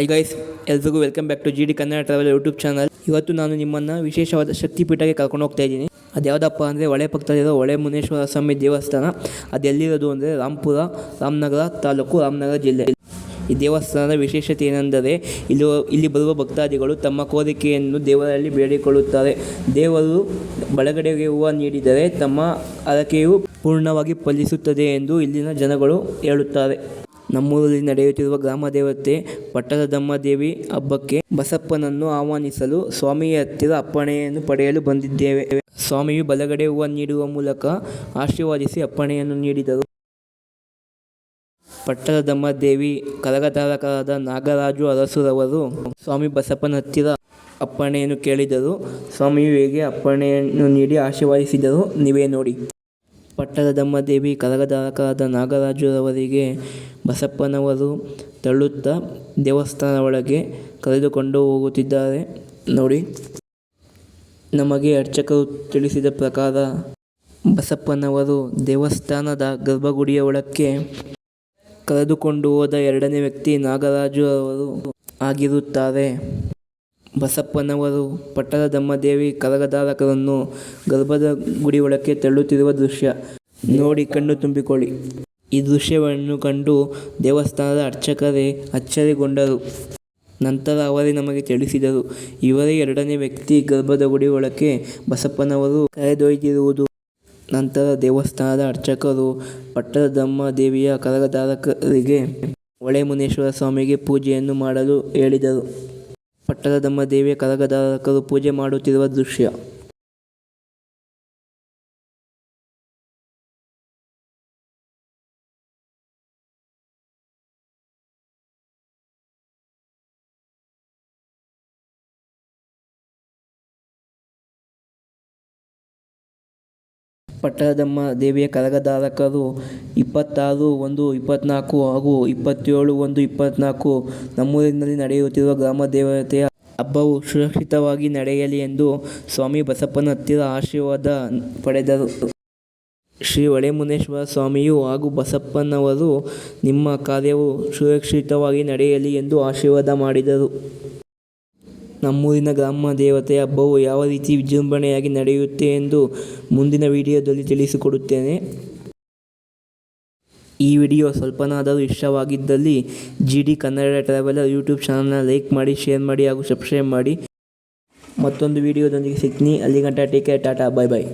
I guys ಎಲ್ರಿಗೂ welcome back to G D Kannada travel YouTube channel ಇವತ್ತು ನಾನು ನಿಮ್ಮನ್ನು ವಿಶೇಷವಾದ ಶಕ್ತಿಪೀಠಕ್ಕೆ ಕರ್ಕೊಂಡು ಹೋಗ್ತಾ ಇದ್ದೀನಿ. ಅದು ಯಾವುದಪ್ಪ ಅಂದರೆ ಹೊಳೆ ಪಕ್ಕದಲ್ಲಿರೋ ಹೊಳೆ ಮುನೇಶ್ವರ ಸ್ವಾಮಿ ದೇವಸ್ಥಾನ. ಅದೆಲ್ಲಿರೋದು ಅಂದರೆ ರಾಂಪುರ ರಾಮನಗರ ತಾಲೂಕು ರಾಮನಗರ ಜಿಲ್ಲೆ. ಈ ದೇವಸ್ಥಾನದ ವಿಶೇಷತೆ ಏನೆಂದರೆ ಇಲ್ಲಿ ಇಲ್ಲಿ ಬರುವ ಭಕ್ತಾದಿಗಳು ತಮ್ಮ ಕೋರಿಕೆಯನ್ನು ದೇವರಲ್ಲಿ ಬೇಡಿಕೊಳ್ಳುತ್ತಾರೆ. ದೇವರು ಬಳಗಡೆಗೆ ಹೂವು ನೀಡಿದರೆ ತಮ್ಮ ಹರಕೆಯು ಪೂರ್ಣವಾಗಿ ಫಲಿಸುತ್ತದೆ ಎಂದು ಇಲ್ಲಿನ ಜನಗಳು ಹೇಳುತ್ತಾರೆ. ನಮ್ಮೂರಲ್ಲಿ ನಡೆಯುತ್ತಿರುವ ಗ್ರಾಮ ದೇವತೆ ಪಟ್ಟದಮ್ಮ ದೇವಿ ಹಬ್ಬಕ್ಕೆ ಬಸಪ್ಪನನ್ನು ಆಹ್ವಾನಿಸಲು ಸ್ವಾಮಿಯ ಹತ್ತಿರ ಅಪ್ಪಣೆಯನ್ನು ಪಡೆಯಲು ಬಂದಿದ್ದೇವೆ. ಸ್ವಾಮಿಯು ಬಲಗಡೆ ಹೂವು ನೀಡುವ ಮೂಲಕ ಆಶೀರ್ವಾದಿಸಿ ಅಪ್ಪಣೆಯನ್ನು ನೀಡಿದರು. ಪಟ್ಟದಮ್ಮ ದೇವಿ ಕರಗತಾರಕರಾದ ನಾಗರಾಜು ಅರಸುರವರು ಸ್ವಾಮಿ ಬಸಪ್ಪನ ಹತ್ತಿರ ಅಪ್ಪಣೆಯನ್ನು ಕೇಳಿದರು. ಸ್ವಾಮಿಯು ಹೇಗೆ ಅಪ್ಪಣೆಯನ್ನು ನೀಡಿ ಆಶೀರ್ವಾದಿಸಿದರು? ನೀವೇ ನೋಡಿ. ಪಟ್ಟದದಮ್ಮ ದೇವಿ ಕರಗದಾರಕರಾದ ನಾಗರಾಜುರವರಿಗೆ ಬಸಪ್ಪನವರು ತಳ್ಳುತ್ತಾ ದೇವಸ್ಥಾನ ಒಳಗೆ ಕರೆದುಕೊಂಡು ಹೋಗುತ್ತಿದ್ದಾರೆ. ನೋಡಿ. ನಮಗೆ ಅರ್ಚಕರು ತಿಳಿಸಿದ ಪ್ರಕಾರ ಬಸಪ್ಪನವರು ದೇವಸ್ಥಾನದ ಗರ್ಭಗುಡಿಯ ಒಳಕ್ಕೆ ಕರೆದುಕೊಂಡು ಹೋದ ಎರಡನೇ ವ್ಯಕ್ತಿ ನಾಗರಾಜು ಅವರು ಆಗಿರುತ್ತಾರೆ. ಬಸಪ್ಪನವರು ಪಟ್ಟದ ದೇವಿ ಕರಗದಾರಕರನ್ನು ಗರ್ಭದ ಗುಡಿಯೊಳಕ್ಕೆ ತಳ್ಳುತ್ತಿರುವ ದೃಶ್ಯ. ನೋಡಿ ಕಣ್ಣು ತುಂಬಿಕೊಳ್ಳಿ. ಈ ದೃಶ್ಯವನ್ನು ಕಂಡು ದೇವಸ್ಥಾನದ ಅರ್ಚಕರೇ ಅಚ್ಚರಿಗೊಂಡರು. ನಂತರ ಅವರೇ ನಮಗೆ ತಿಳಿಸಿದರು, ಇವರೇ ಎರಡನೇ ವ್ಯಕ್ತಿ ಗರ್ಭದ ಗುಡಿಯೊಳಕ್ಕೆ ಬಸಪ್ಪನವರು ಕರೆದೊಯ್ದಿರುವುದು. ನಂತರ ದೇವಸ್ಥಾನದ ಅರ್ಚಕರು ಪಟ್ಟದದಮ್ಮ ದೇವಿಯ ಕರಗಧಾರಕರಿಗೆ ಹೊಳೆ ಮುನೇಶ್ವರ ಸ್ವಾಮಿಗೆ ಪೂಜೆಯನ್ನು ಮಾಡಲು ಹೇಳಿದರು. ಪಟ್ಟದದಮ್ಮ ದೇವಿಯ ಕರಗದಾರಕರು ಪೂಜೆ ಮಾಡುತ್ತಿರುವ ದೃಶ್ಯ. ಪಟ್ಟದಮ್ಮ ದೇವಿಯ ಕರಗಧಾರಕರು ಇಪ್ಪತ್ತಾರು ಒಂದು ಇಪ್ಪತ್ತ್ನಾಲ್ಕು ಹಾಗೂ ಇಪ್ಪತ್ತೇಳು ಒಂದು ಇಪ್ಪತ್ತ್ನಾಲ್ಕು ನಮ್ಮೂರಿನಲ್ಲಿ ನಡೆಯುತ್ತಿರುವ ಗ್ರಾಮ ದೇವತೆಯ ಹಬ್ಬವು ಸುರಕ್ಷಿತವಾಗಿ ನಡೆಯಲಿ ಎಂದು ಸ್ವಾಮಿ ಬಸಪ್ಪನ ಹತ್ತಿರ ಆಶೀರ್ವಾದ ಪಡೆದರು. ಶ್ರೀ ಹೊಳೆಮುನೇಶ್ವರ ಸ್ವಾಮಿಯು ಹಾಗೂ ಬಸಪ್ಪನವರು ನಿಮ್ಮ ಕಾರ್ಯವು ಸುರಕ್ಷಿತವಾಗಿ ನಡೆಯಲಿ ಎಂದು ಆಶೀರ್ವಾದ ಮಾಡಿದರು. ನಮ್ಮೂರಿನ ಗ್ರಾಮ ದೇವತೆಯ ಹಬ್ಬವು ಯಾವ ರೀತಿ ವಿಜೃಂಭಣೆಯಾಗಿ ನಡೆಯುತ್ತೆ ಎಂದು ಮುಂದಿನ ವಿಡಿಯೋದಲ್ಲಿ ತಿಳಿಸಿಕೊಡುತ್ತೇನೆ. ಈ ವಿಡಿಯೋ ಸ್ವಲ್ಪನಾದರೂ ಇಷ್ಟವಾಗಿದ್ದಲ್ಲಿ G D Kannada traveller YouTube ಚಾನಲ್ನ ಲೈಕ್ ಮಾಡಿ, ಶೇರ್ ಮಾಡಿ ಹಾಗೂ ಸಬ್ಸ್ಕ್ರೈಬ್ ಮಾಡಿ. ಮತ್ತೊಂದು ವಿಡಿಯೋದೊಂದಿಗೆ ಸಿಗ್ತೀನಿ. ಅಲ್ಲಿಗಂಟ take care, tata, bye bye.